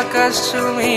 আকাশ তুমি